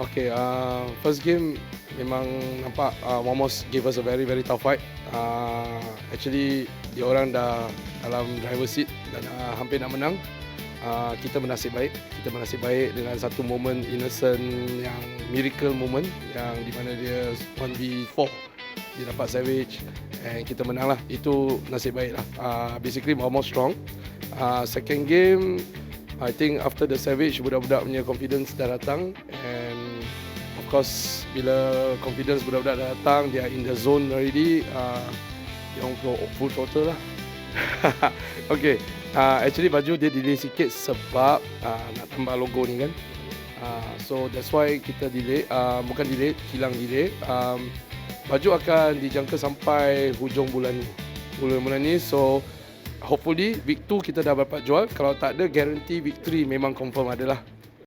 Okay, uh, first game memang nampak uh, Momos gave us a very very tough fight. Uh, actually dia orang dah dalam driver seat dan uh, hampir nak menang. Uh, kita bernasib baik. Kita bernasib baik dengan satu moment innocent yang miracle moment yang di mana dia 1v4 dia dapat savage and kita menang lah. Itu nasib baik lah. Uh, basically Momos strong. Uh, second game I think after the savage budak-budak punya confidence dah datang and course bila confidence budak-budak dah datang are in the zone already uh, dia orang full total lah. Okay uh, actually baju dia delay sikit sebab uh, nak tambah logo ni kan. Uh, so that's why kita delay uh, bukan delay hilang delay. Um, baju akan dijangka sampai hujung bulan ni bulan bulan ni. So hopefully week 2 kita dah dapat jual. Kalau tak ada guarantee victory memang confirm ada lah